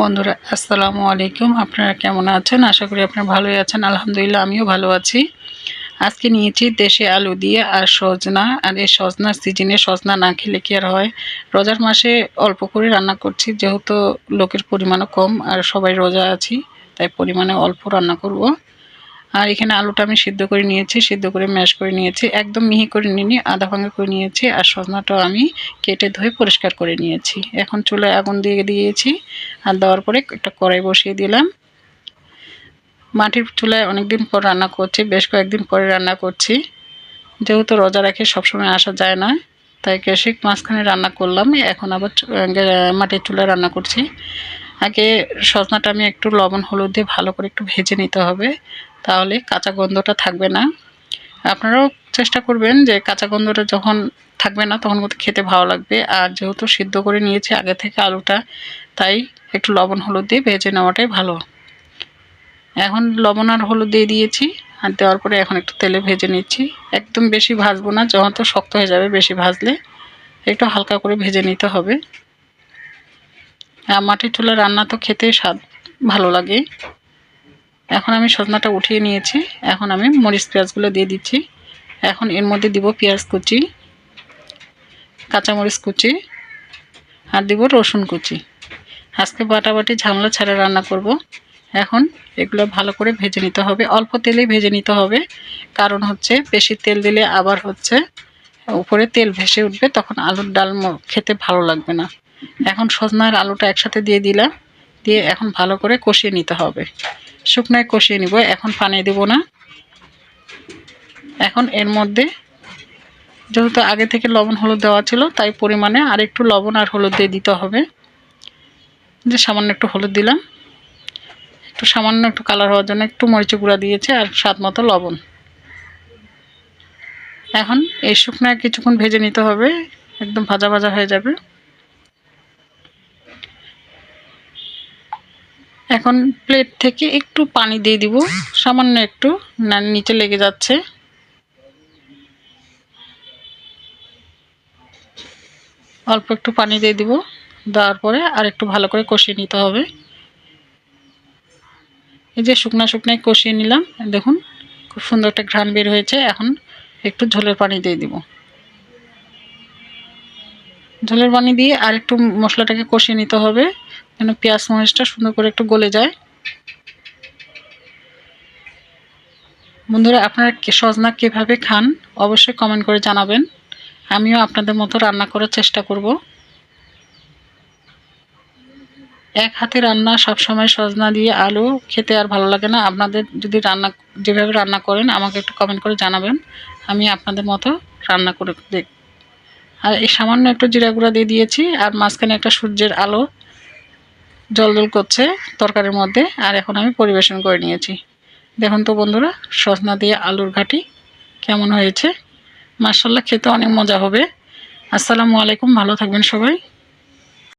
বন্ধুরা, আসসালামু আলাইকুম। আপনারা কেমন আছেন? আশা করি আপনারা ভালোই আছেন। আলহামদুলিল্লাহ, আমিও ভালো আছি। আজকে নিয়েছি দেশে আলু দিয়ে আর সজনা। আর এই সজনার সিজনে সজনা না খেলে কি আর হয়? রোজার মাসে অল্প করে রান্না করছি, যেহেতু লোকের পরিমাণও কম আর সবাই রোজা আছি, তাই পরিমাণে অল্প রান্না করব। আর এখানে আলুটা আমি সিদ্ধ করে নিয়েছি, সিদ্ধ করে ম্যাশ করে নিয়েছি। একদম মিহি করে নিয়ে আধা ভাঙা করে নিয়েছি আর সজনাটাও আমি কেটে ধুয়ে পরিষ্কার করে নিয়েছি। এখন চুলায় আগুন দিয়ে দিয়েছি আর দেওয়ার পরে একটা কড়াই বসিয়ে দিলাম। মাটির চুলায় অনেকদিন পর রান্না করছি, বেশ কয়েকদিন পরে রান্না করছি। যেহেতু রোজা রাখে সবসময় আসা যায় না, তাই কেশিক মাঝখানে রান্না করলাম, এখন আবার মাটির চুলায় রান্না করছি। আগে সজনাটা আমি একটু লবণ, হলুদ দিয়ে ভালো করে একটু ভেজে নিতে হবে। তাহলে কাঁচা গন্ধটা থাকবে না। আপনারাও চেষ্টা করবেন যে কাঁচা গন্ধটা যখন থাকবে না, তখন কিন্তু খেতে ভালো লাগবে। আর যেহেতু সিদ্ধ করে নিয়েছি, আগে থেকে আলুটা, তাই একটু লবণ, হলুদ দিয়ে ভেজে নেওয়াটাই ভালো। এখন লবণ আর হলুদ দিয়ে দিয়েছি, আর দেওয়ার পরে এখন একটু তেলে ভেজে নিচ্ছি। একদম বেশি ভাজবো না, যখন তো শক্ত হয়ে যাবে বেশি ভাজলে। একটু হালকা করে ভেজে নিতে হবে। আর মাটির চুলা রান্না তো খেতে স্বাদ ভালো লাগে। এখন আমি সজনাটা উঠিয়ে নিয়েছি। এখন আমি মরিচ পেঁয়াজগুলো দিয়ে দিচ্ছি। এখন এর মধ্যে দিব পেঁয়াজ কুচি কাঁচামরিচ কুচি, আর দিব রসুন কুচি। আজকে বাটাবাটি ঝামলা ছাড়া রান্না করব। এখন এগুলো ভালো করে ভেজে নিতে হবে। অল্প তেলে ভেজে নিতে হবে। কারণ হচ্ছে বেশি তেল দিলে আবার হচ্ছে উপরে তেল ভেসে উঠবে, তখন আলুর ডাল খেতে ভালো লাগবে না। এখন সজনার আলুটা একসাথে দিয়ে দিলাম। দিয়ে এখন ভালো করে কষিয়ে নিতে হবে। শুকনায় কষিয়ে নিব, এখন পানি দেব না। এখন এর মধ্যে যেহেতু আগে থেকে লবণ হলুদ দেওয়া ছিল, তাই পরিমাণে আর একটু লবণ আর হলুদ দিয়ে দিতে হবে। যে সামান্য একটু হলুদ দিলাম। একটু সামান্য একটু কালার হওয়ার জন্য একটু মরিচি গুঁড়া দিয়েছে আর স্বাদ মতো লবণ। এখন এই শুকনায় কিছুক্ষণ ভেজে নিতে হবে, একদম ভাজা ভাজা হয়ে যাবে। এখন প্লেট থেকে একটু পানি দিয়ে দিব। সামান্য একটু, না নিচে লেগে যাচ্ছে। অল্প একটু পানি দিয়ে দিব। দেওয়ার পরে আর একটু ভালো করে কষিয়ে নিতে হবে। এই যে শুকনা শুকনায় কষিয়ে নিলাম। দেখুন, খুব সুন্দর একটা ঘ্রাণ বের হয়েছে। এখন একটু ঝোলের পানি দিয়ে দিব। ঝোলের পানি দিয়ে আর একটু মশলাটাকে কষিয়ে নিতে হবে। যেন পেঁয়াজ মরিচটা সুন্দর করে একটু গলে যায়। বন্ধুরা, আপনারা সজনা কীভাবে খান অবশ্যই কমেন্ট করে জানাবেন। আমিও আপনাদের মতো রান্না করার চেষ্টা করব। এক হাতে রান্না, সবসময় সজনা দিয়ে আলু খেতে আর ভালো লাগে না। আপনাদের যদি রান্না, যেভাবে রান্না করেন, আমাকে একটু কমেন্ট করে জানাবেন। আমি আপনাদের মতো রান্না করে দেখ আর এই সামান্য একটু জিরা গুঁড়া দিয়ে দিয়েছি, আর মাঝখানে একটা সূর্যের আলো জল জল করছে তরকারির মধ্যে, আর এখন আমি পরিবেশন করে নিয়েছি। দেখুন তো বন্ধুরা, সজনা দিয়ে আলুর ঘাটি কেমন হয়েছে। মার্শাল্লাহ খেতে অনেক মজা হবে। আসসালামু আলাইকুম, ভালো থাকবেন সবাই।